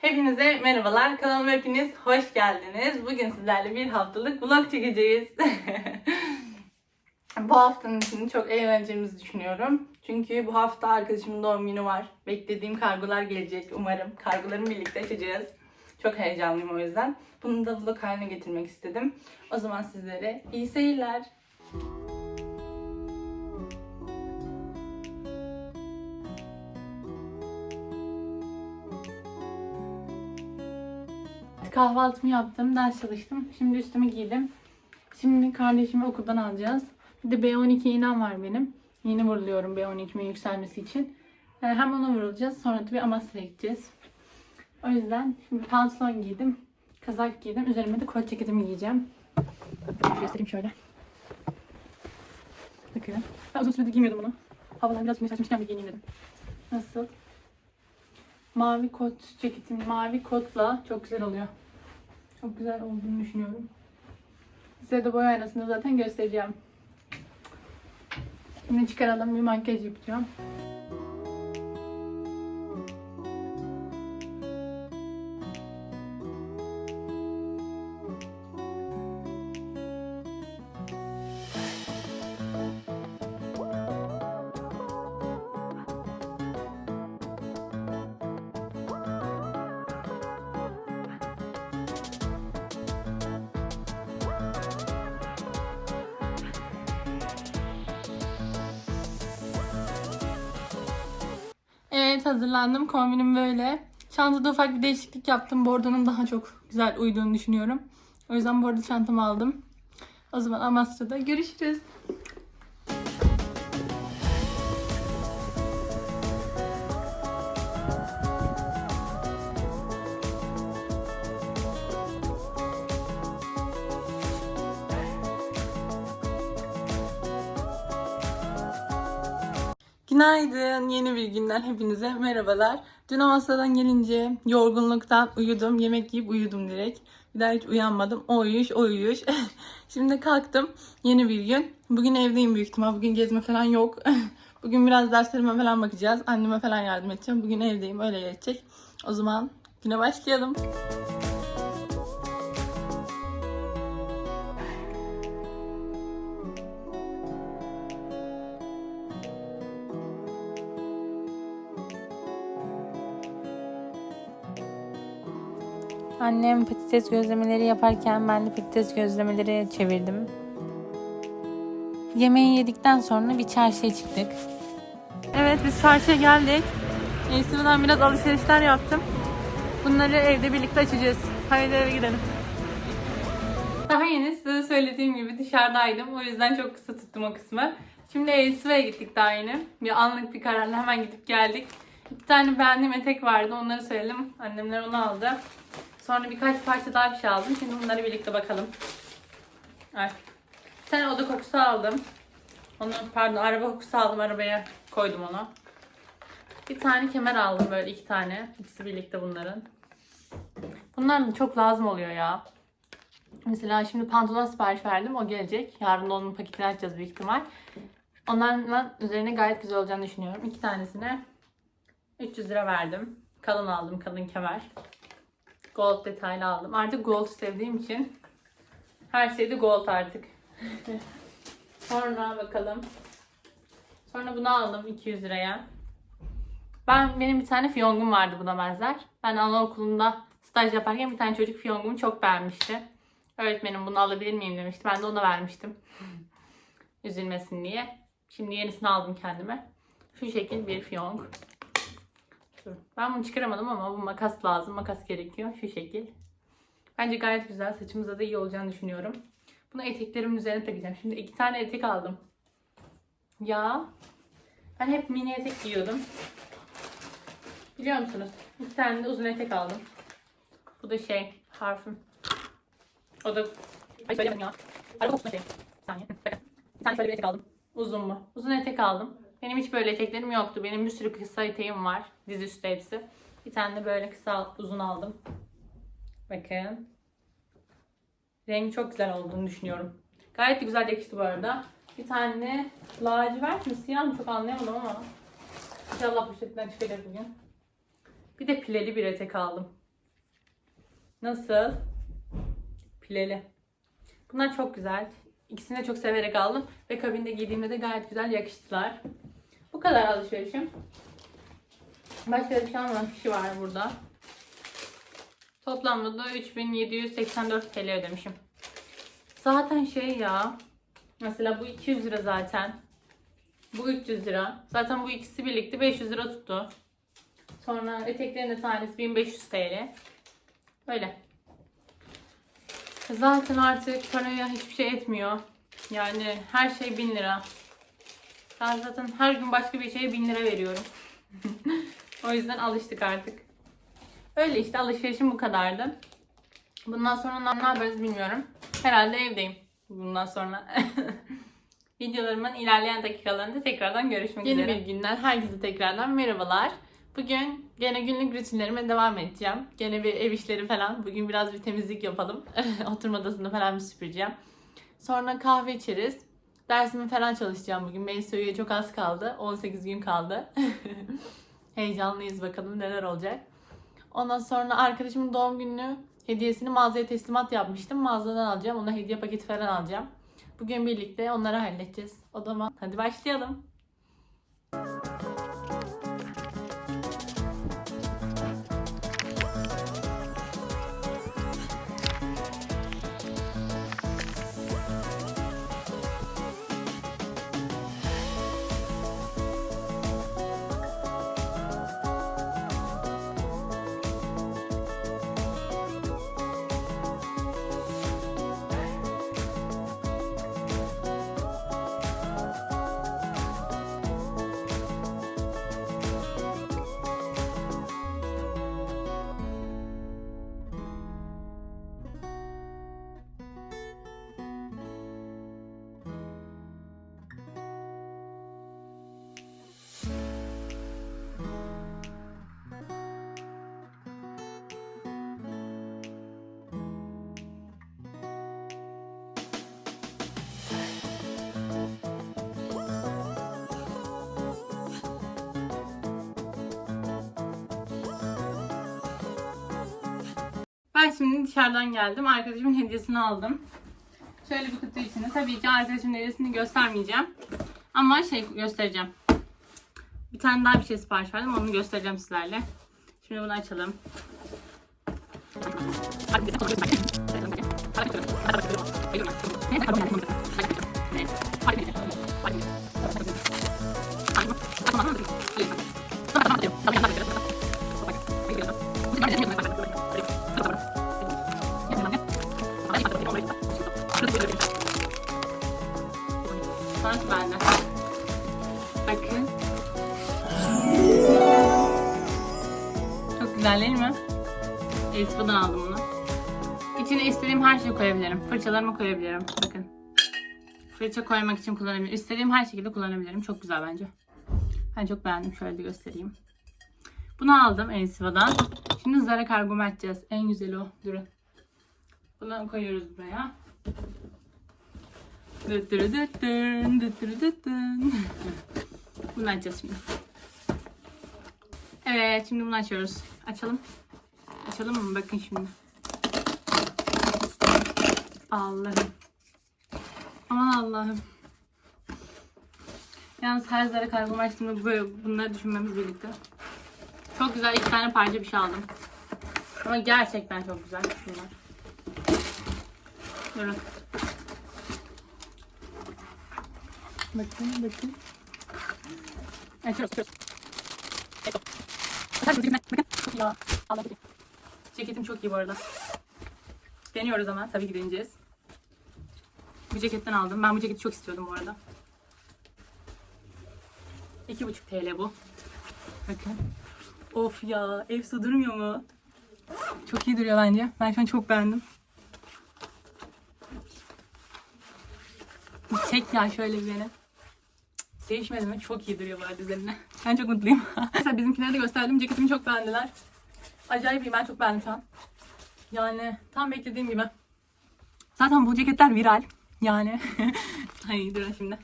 Hepinize merhabalar. Kanalıma hepiniz hoş geldiniz. Bugün sizlerle bir haftalık vlog çekeceğiz. bu haftanın içinde çok eğleneceğimizi düşünüyorum. Çünkü bu hafta arkadaşımın doğum günü var. Beklediğim kargolar gelecek umarım. Kargolarımı birlikte açacağız. Çok heyecanlıyım o yüzden. Bunu da vlog haline getirmek istedim. O zaman sizlere iyi seyirler. Kahvaltımı yaptım, ders çalıştım. Şimdi üstümü giydim. Şimdi kardeşimi okuldan alacağız. Bir de B12 iğnem var benim. Yeni vuruluyorum B12'min yükselmesi için. Ee, Hem ona vurulacağız. Sonra da bir Amasya'ya gideceğiz. O yüzden şimdi pantolon giydim. Kazak giydim. Üzerime de kot ceketimi giyeceğim. Göstereyim şöyle. Bakın. Ben uzun süredir giymiyordum bunu. Havalar biraz güneş açmışken bir giyineyim dedim. Nasıl? Mavi kot ceketim, mavi kotla çok güzel oluyor. Çok güzel olduğunu düşünüyorum. Size de boy aynasında zaten göstereceğim. Şimdi çıkaralım bir makyaj yapacağım. Hazırlandım. Kombinim böyle. Çantada ufak bir değişiklik yaptım. Bordo'nun daha çok güzel uyduğunu düşünüyorum. O yüzden bordo çantamı aldım. O zaman Amasra'da görüşürüz. Günaydın. Yeni bir günden hepinize merhabalar. Dün Amasya'dan gelince yorgunluktan uyudum. Yemek yiyip uyudum direkt. Bir daha hiç uyanmadım. O uyuş, o uyuş. Şimdi kalktım. Yeni bir gün. Bugün evdeyim büyük ihtimal. Bugün gezme falan yok. Bugün biraz derslerime falan bakacağız. Anneme falan yardım edeceğim. Bugün evdeyim. Öyle geçecek. O zaman güne başlayalım. Annem patates gözlemeleri yaparken ben de patates gözlemeleri çevirdim. Yemeği yedikten sonra bir çarşıya çıktık. Evet biz çarşıya geldik. Esra'dan biraz alışverişler yaptım. Bunları evde birlikte açacağız. Haydi eve gidelim. Daha yeni size söylediğim gibi dışarıdaydım. O yüzden çok kısa tuttum o kısmı. Şimdi Esra'ya gittik daha yeni. Bir anlık bir kararla hemen gidip geldik. İki tane beğendiğim etek vardı. Onları söyledim. Annemler onu aldı. Sonra birkaç parça daha bir şey aldım. Şimdi bunları birlikte bakalım. Ay. Bir tane oda kokusu aldım. Onu pardon araba kokusu aldım. Arabaya koydum onu. Bir tane kemer aldım böyle iki tane. İkisi birlikte bunların. Bunlar çok lazım oluyor ya. Mesela şimdi pantolon sipariş verdim. O gelecek. Yarın da onun paketini açacağız büyük ihtimal. Onlarla üzerine gayet güzel olacağını düşünüyorum. İki tanesine 300 lira verdim. Kalın aldım. Kalın kemer. Gold detaylı aldım. Artık gold sevdiğim için her şeyde gold artık. Sonra bakalım. Sonra bunu aldım 200 liraya. Ben benim bir tane fiyongum vardı buna benzer. Ben anaokulunda staj yaparken bir tane çocuk fiyongumu çok beğenmişti. Öğretmenim bunu alabilir miyim demişti. Ben de ona vermiştim. Üzülmesin diye. Şimdi yenisini aldım kendime. Şu şekil bir fiyong. Ben bunu çıkaramadım ama bu makas lazım. Makas gerekiyor. Şu şekil. Bence gayet güzel. Saçımıza da iyi olacağını düşünüyorum. Bunu eteklerimin üzerine takacağım. Şimdi iki tane etek aldım. Ya. Ben hep mini etek giyiyordum. Biliyor musunuz? İki tane de uzun etek aldım. Bu da şey. Harfim. O da... Ay söylemedim ya. Araba kokusuna şey. Bir saniye. Bir tane şöyle bir etek aldım. Uzun mu? Uzun etek aldım. Benim hiç böyle eteklerim yoktu. Benim bir sürü kısa eteğim var. Diz üstü hepsi. Bir tane de böyle kısa uzun aldım. Bakın. Rengi çok güzel olduğunu düşünüyorum. Gayet de güzel yakıştı bu arada. Bir tane lacivert mi siyah mı çok anlayamadım ama. İnşallah poşetten çıkacak bugün. Bir de pileli bir etek aldım. Nasıl? Pileli. Bunlar çok güzel. İkisini de çok severek aldım. Ve kabinde giydiğimde de gayet güzel yakıştılar. Bu kadar alışverişim. Başka bir şey almadım. Fişi var burada. Toplamda da 3784 TL ödemişim. Zaten şey ya. Mesela bu 200 lira zaten. Bu 300 lira. Zaten bu ikisi birlikte 500 lira tuttu. Sonra eteklerin de tanesi 1500 TL. Öyle. Zaten artık paraya hiçbir şey etmiyor. Yani her şey 1000 lira. Ben zaten her gün başka bir şeye 1000 lira veriyorum. o yüzden alıştık artık. Öyle işte alışverişim bu kadardı. Bundan sonra ne yaparız bilmiyorum. Herhalde evdeyim bundan sonra. Videolarımın ilerleyen dakikalarında tekrardan görüşmek Yeni üzere. Yeni bir günden herkese tekrardan merhabalar. Bugün gene günlük rutinlerime devam edeceğim. Gene bir ev işleri falan. Bugün biraz bir temizlik yapalım. Oturma odasını falan bir süpüreceğim. Sonra kahve içeriz. Dersimi falan çalışacağım bugün. Meyso'ya çok az kaldı. 18 gün kaldı. Heyecanlıyız bakalım neler olacak. Ondan sonra arkadaşımın doğum gününü hediyesini mağazaya teslimat yapmıştım. Mağazadan alacağım. Ona hediye paketi falan alacağım. Bugün birlikte onları halledeceğiz. O zaman hadi başlayalım. Ben şimdi dışarıdan geldim. Arkadaşımın hediyesini aldım. Şöyle bir kutu içinde. Tabii ki arkadaşımın hediyesini göstermeyeceğim. Ama şey göstereceğim. Bir tane daha bir şey sipariş verdim. Onu göstereceğim sizlerle. Şimdi bunu açalım. İçine istediğim her şeyi koyabilirim. Fırçalarımı koyabilirim. Bakın. Fırça koymak için kullanabilirim. İstediğim her şekilde kullanabilirim. Çok güzel bence. Ben çok beğendim. Şöyle de göstereyim. Bunu aldım Elsipa'dan. Şimdi Zara kargomu açacağız. En güzeli o. Durun. Bunu koyuyoruz buraya. Dıttırıdıttın, dıttırıdıttın. Bunu açacağız şimdi. Evet şimdi bunu açıyoruz. Açalım. Açalım mı? Bakın şimdi. Allah'ım. Aman Allah'ım. Yalnız her zara kargomu açtığımda böyle bunları düşünmemiz birlikte. Çok güzel iki tane parça bir şey aldım. Ama gerçekten çok güzel bunlar. Durun. Bakın bakın. Açıyoruz açıyoruz. Bakın ya. Allah bilir. Ceketim çok iyi bu arada. Deniyoruz ama tabii ki deneyeceğiz. Bu ceketten aldım. Ben bu ceketi çok istiyordum bu arada. 2,5 TL bu. Bakın. Of ya. Ev su durmuyor mu? Çok iyi duruyor bence. Ben şu an çok beğendim. Çek ya şöyle beni. Değişmedi mi? Çok iyi duruyor bu arada üzerine. Ben çok mutluyum. Mesela bizimkilere de gösterdim. Ceketimi çok beğendiler. Acayip iyi. Ben çok beğendim şu an. Yani tam beklediğim gibi. Zaten bu ceketler viral. Yani. Ay durun şimdi.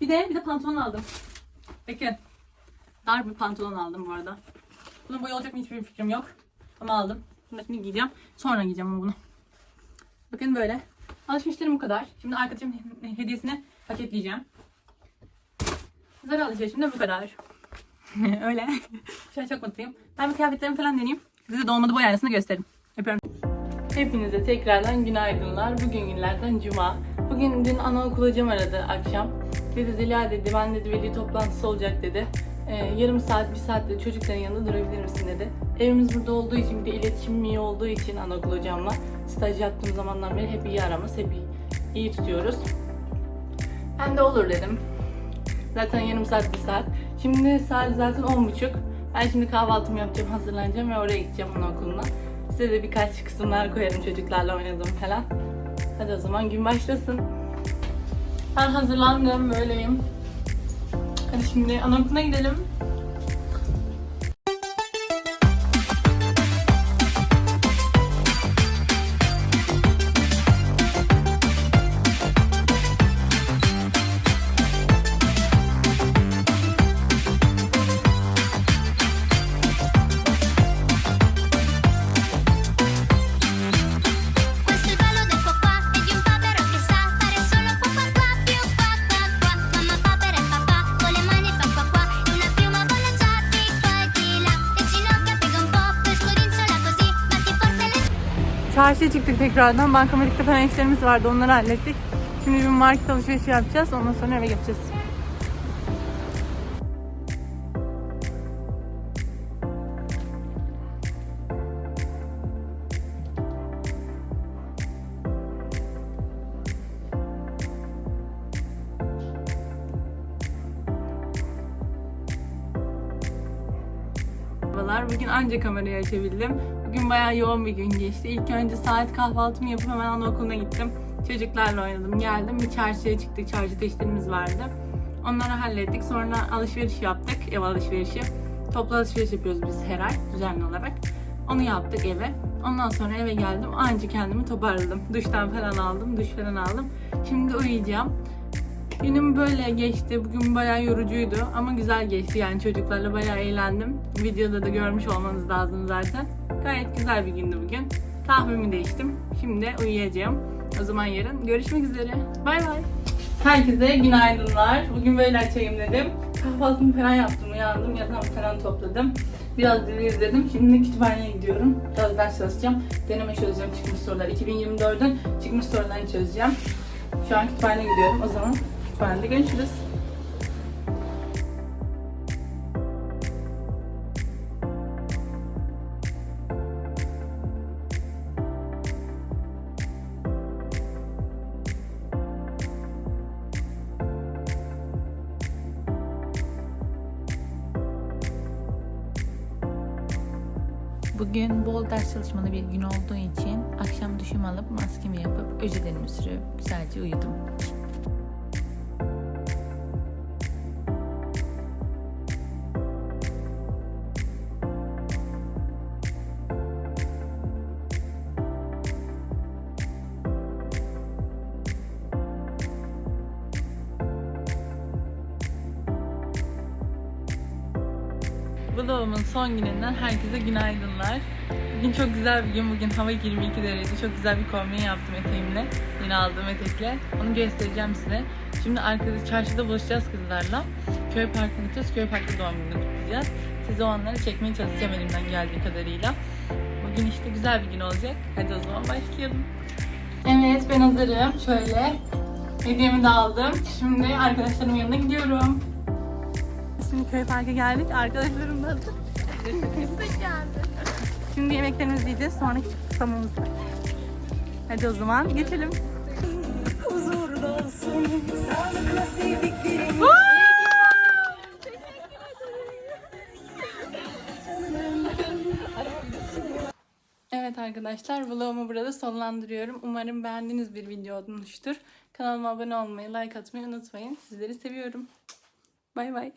Bir de bir de pantolon aldım. Bakın. Dar bir pantolon aldım bu arada. Bunun boyu olacak mı hiçbir fikrim yok. Ama aldım. Bunu da şimdi giyeceğim. Sonra giyeceğim ama bunu. Bakın böyle. Alışverişlerim bu kadar. Şimdi arkadaşımın hediyesini paketleyeceğim. Zara alışverişim de bu kadar. Öyle. Şu çok mutluyum. Ben bir kıyafetlerimi falan deneyeyim. Size dolmadı boy aynasını göstereyim. Öpüyorum. Hepinize tekrardan günaydınlar. Bugün günlerden cuma. Bugün dün anaokul hocam aradı akşam. Dedi Zeliha dedi ben dedi veli toplantısı olacak dedi. Ee, yarım saat bir saat dedi çocukların yanında durabilir misin dedi. Evimiz burada olduğu için bir de iletişimim iyi olduğu için anaokul hocamla staj yaptığım zamandan beri hep iyi aramız, hep iyi, iyi tutuyoruz. Ben de olur dedim. Zaten yarım saat bir saat. Şimdi saat zaten on buçuk. Ben şimdi kahvaltımı yapacağım, hazırlanacağım ve oraya gideceğim anaokuluna. Size de birkaç kısımlar koyarım çocuklarla oynadığım falan. Hadi o zaman gün başlasın. Ben hazırlandım, böyleyim. Hadi şimdi anaokuluna gidelim. Çarşıya çıktık tekrardan. Bankamatikte falan işlerimiz vardı. Onları hallettik. Şimdi bir market alışverişi yapacağız. Ondan sonra eve geçeceğiz. Anca kamerayı açabildim. Bugün bayağı yoğun bir gün geçti. İlk önce saat kahvaltımı yapıp hemen anaokuluna gittim. Çocuklarla oynadım. Geldim. Bir çarşıya çıktık. Çarşıda işlerimiz vardı. Onları hallettik. Sonra alışveriş yaptık. Ev alışverişi. Toplu alışveriş yapıyoruz biz her ay düzenli olarak. Onu yaptık eve. Ondan sonra eve geldim. Anca kendimi toparladım. Duştan falan aldım. Duş falan aldım. Şimdi uyuyacağım. Günüm böyle geçti. Bugün bayağı yorucuydu ama güzel geçti. Yani çocuklarla bayağı eğlendim. Videoda da görmüş olmanız lazım zaten. Gayet güzel bir gündü bugün. Kahvemi de içtim. Şimdi uyuyacağım. O zaman yarın görüşmek üzere. Bay bay. Herkese günaydınlar. Bugün böyle açayım dedim. Kahvaltımı falan yaptım, uyandım, yatağımı falan topladım. Biraz dizi izledim. Şimdi kütüphaneye gidiyorum. Biraz ders çalışacağım. Deneme çözeceğim çıkmış sorular. 2024'ün çıkmış sorularını çözeceğim. Şu an kütüphaneye gidiyorum. O zaman kütüphanede görüşürüz. Bugün bol ders çalışmalı bir gün olduğu için akşam duşumu alıp maskemi yapıp öjelerimi sürüp güzelce uyudum. Vlogumun son gününden herkese günaydınlar. Bugün çok güzel bir gün. Bugün hava 22 derece. Çok güzel bir kombin yaptım eteğimle. Yine aldığım etekle. Onu göstereceğim size. Şimdi arkada çarşıda buluşacağız kızlarla. Köy parkına gideceğiz. Köy parkta doğum gününü kutlayacağız. Size o anları çekmeye çalışacağım elimden geldiği kadarıyla. Bugün işte güzel bir gün olacak. Hadi o zaman başlayalım. Evet ben hazırım. Şöyle hediyemi de aldım. Şimdi arkadaşlarımın yanına gidiyorum. Şimdi köy parka geldik. Arkadaşlarım da hazır. Şimdi yemeklerimizi yiyeceğiz. Sonra küçük kutlamamız var. Hadi o zaman geçelim. Evet arkadaşlar vlogumu burada sonlandırıyorum. Umarım beğendiğiniz bir video olmuştur. Kanalıma abone olmayı, like atmayı unutmayın. Sizleri seviyorum. Bay bay.